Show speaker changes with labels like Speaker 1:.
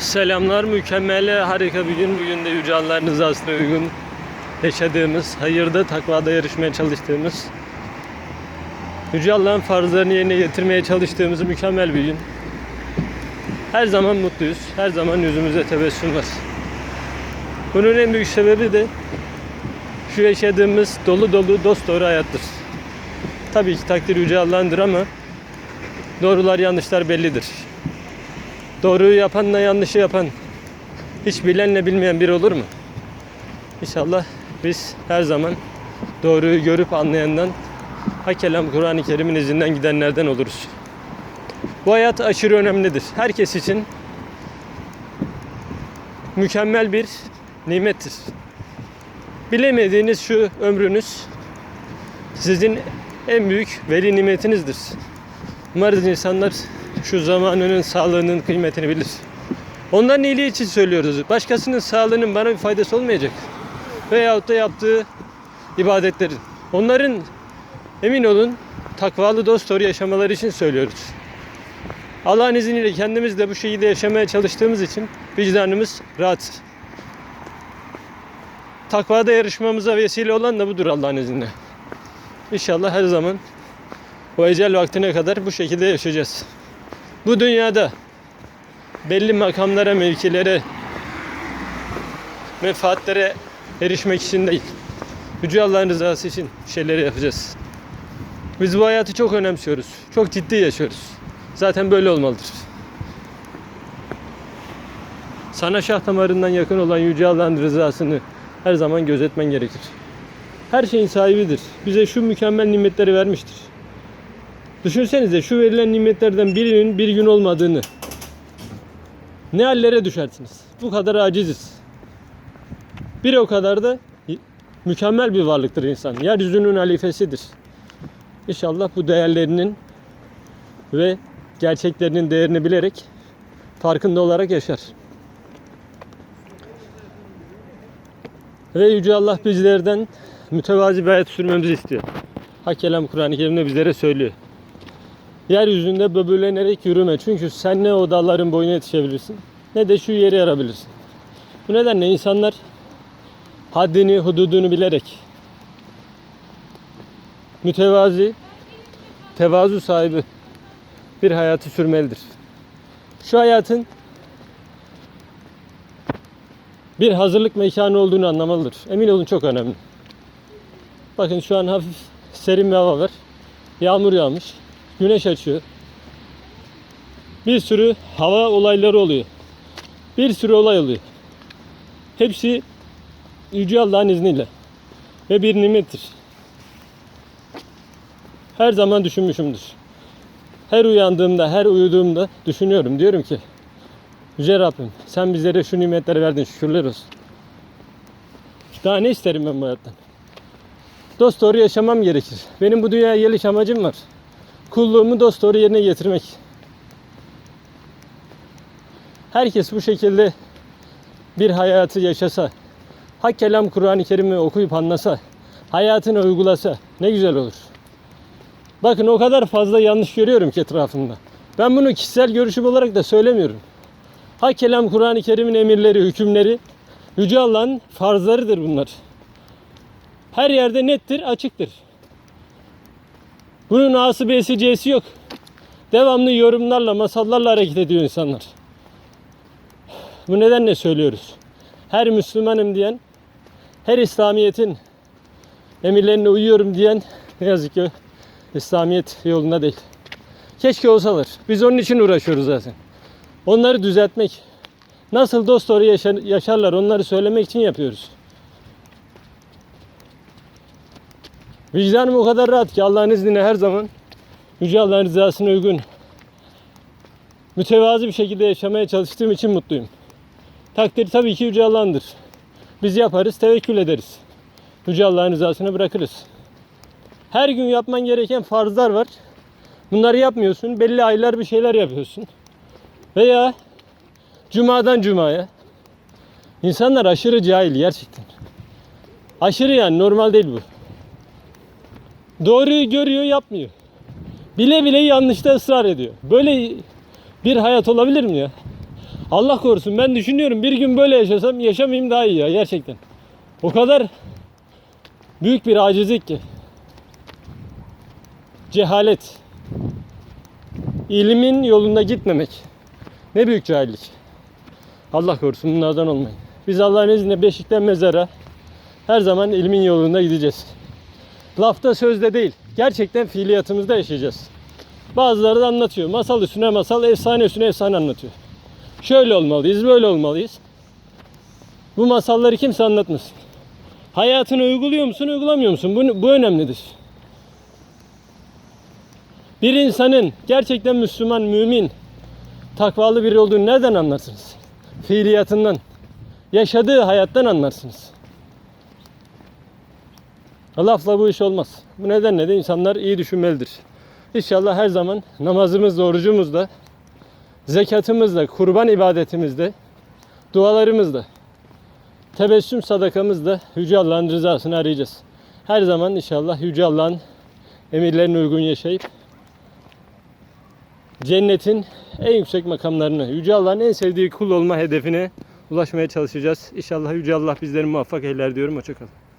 Speaker 1: Selamlar, mükemmel, harika bir gün. Bugün de Yüce Allah'ın rızasına uygun yaşadığımız, hayırda, takvada yarışmaya çalıştığımız, Yüce Allah'ın farzlarını yerine getirmeye çalıştığımız mükemmel bir gün. Her zaman mutluyuz, her zaman yüzümüzde tebessüm var. Bunun en büyük sebebi de şu yaşadığımız dolu dolu dost doğru hayattır. Tabii ki takdir Yüce Allah'ındır ama doğrular yanlışlar bellidir. Doğruyu yapanla yanlışı yapan hiç bilenle bilmeyen biri olur mu? İnşallah biz her zaman doğruyu görüp anlayandan hak kelam Kur'an-ı Kerim'in izinden gidenlerden oluruz. Bu hayat aşırı önemlidir. Herkes için mükemmel bir nimettir. Bilemediğiniz şu ömrünüz sizin en büyük veli nimetinizdir. Umarız insanlar şu zamanının sağlığının kıymetini bilir. Onların iyiliği için söylüyoruz. Başkasının sağlığının bana bir faydası olmayacak. Veyahut da yaptığı ibadetlerin. Onların emin olun takvalı dost doğru yaşamaları için söylüyoruz. Allah'ın izniyle kendimiz de bu şekilde yaşamaya çalıştığımız için vicdanımız rahat. Takvada yarışmamıza vesile olan da budur Allah'ın izniyle. İnşallah her zaman o ecel vaktine kadar bu şekilde yaşayacağız. Bu dünyada belli makamlara, mevkilere, menfaatlere erişmek için değil. Yüce Allah'ın rızası için şeyleri yapacağız. Biz bu hayatı çok önemsiyoruz. Çok ciddi yaşıyoruz. Zaten böyle olmalıdır. Sana şah damarından yakın olan Yüce Allah'ın rızasını her zaman gözetmen gerekir. Her şeyin sahibidir. Bize şu mükemmel nimetleri vermiştir. Düşünsenize şu verilen nimetlerden birinin bir gün olmadığını. Ne hallere düşersiniz? Bu kadar aciziz. Bir o kadar da mükemmel bir varlıktır insan. Yeryüzünün halifesidir. İnşallah bu değerlerinin ve gerçeklerinin değerini bilerek farkında olarak yaşar. Ve Yüce Allah bizlerden mütevazi bir hayat sürmemizi istiyor. Hak kelam Kur'an-ı Kerim'de bizlere söylüyor. Yeryüzünde böbürlenerek yürüme. Çünkü sen ne o dağların boyuna yetişebilirsin ne de şu yeri yarabilirsin. Bu nedenle insanlar haddini, hududunu bilerek mütevazi, tevazu sahibi bir hayatı sürmelidir. Şu hayatın bir hazırlık mekanı olduğunu anlamalıdır. Emin olun çok önemli. Bakın şu an hafif serin bir hava var. Yağmur yağmış. Güneş açıyor. Bir sürü hava olayları oluyor. Bir sürü olay oluyor. Hepsi Yüce Allah'ın izniyle. Ve bir nimettir. Her zaman düşünmüşümdür. Her uyandığımda, her uyuduğumda düşünüyorum. Diyorum ki Yüce Rabbim sen bizlere şu nimetleri verdin şükürler olsun. Daha ne isterim ben bu hayattan? Dost doğru yaşamam gerekir. Benim bu dünyaya geliş amacım var. Kulluğumu dost doğru yerine getirmek. Herkes bu şekilde bir hayatı yaşasa, hak kelam Kur'an-ı Kerim'i okuyup anlasa, hayatını uygulasa ne güzel olur. Bakın o kadar fazla yanlış görüyorum ki etrafımda. Ben bunu kişisel görüşüm olarak da söylemiyorum. Hak kelam Kur'an-ı Kerim'in emirleri, hükümleri, Yüce Allah'ın farzlarıdır bunlar. Her yerde nettir, açıktır. Bunun A'sı B'si C'si yok. Devamlı yorumlarla, masallarla hareket ediyor insanlar. Bu nedenle söylüyoruz. Her Müslümanım diyen, her İslamiyet'in emirlerine uyuyorum diyen ne yazık ki İslamiyet yolunda değil. Keşke olsalar. Biz onun için uğraşıyoruz zaten. Onları düzeltmek, nasıl dost doğru yaşar, yaşarlar onları söylemek için yapıyoruz. Vicdanım o kadar rahat ki Allah'ın izniyle her zaman Yüce Allah'ın rızasına uygun mütevazı bir şekilde yaşamaya çalıştığım için mutluyum. Takdir tabii ki Yüce Allah'ındır. Biz yaparız, tevekkül ederiz. Yüce Allah'ın rızasına bırakırız. Her gün yapman gereken farzlar var. Bunları yapmıyorsun. Belli aylar bir şeyler yapıyorsun. Veya cumadan cumaya. İnsanlar aşırı cahil gerçekten. Aşırı yani normal değil bu. Doğruyu görüyor yapmıyor. Bile bile yanlışta ısrar ediyor. Böyle bir hayat olabilir mi ya? Allah korusun ben düşünüyorum bir gün böyle yaşasam yaşamayayım daha iyi ya gerçekten. O kadar büyük bir acizlik ki. Cehalet. İlimin yolunda gitmemek. Ne büyük cahillik. Allah korusun bunlardan olmayın. Biz Allah'ın izniyle beşikten mezara her zaman ilmin yolunda gideceğiz. Lafta sözde değil. Gerçekten fiiliyatımızda yaşayacağız. Bazıları da anlatıyor. Masal üstüne masal, efsane üstüne efsane anlatıyor. Şöyle olmalıyız, böyle olmalıyız. Bu masalları kimse anlatmasın. Hayatını uyguluyor musun, uygulamıyor musun? Bu, bu önemlidir. Bir insanın gerçekten Müslüman, mümin, takvalı biri olduğunu nereden anlarsınız? Fiiliyatından, yaşadığı hayattan anlarsınız. Lafla bu iş olmaz. Bu nedenle de insanlar iyi düşünmelidir. İnşallah her zaman namazımızda, orucumuzda, zekatımızda, kurban ibadetimizde, dualarımızda, tebessüm sadakamızda Yüce Allah'ın rızasını arayacağız. Her zaman inşallah Yüce Allah'ın emirlerine uygun yaşayıp cennetin en yüksek makamlarını, Yüce Allah'ın en sevdiği kul olma hedefine ulaşmaya çalışacağız. İnşallah Yüce Allah bizleri muvaffak eyler diyorum. Hoşçakalın.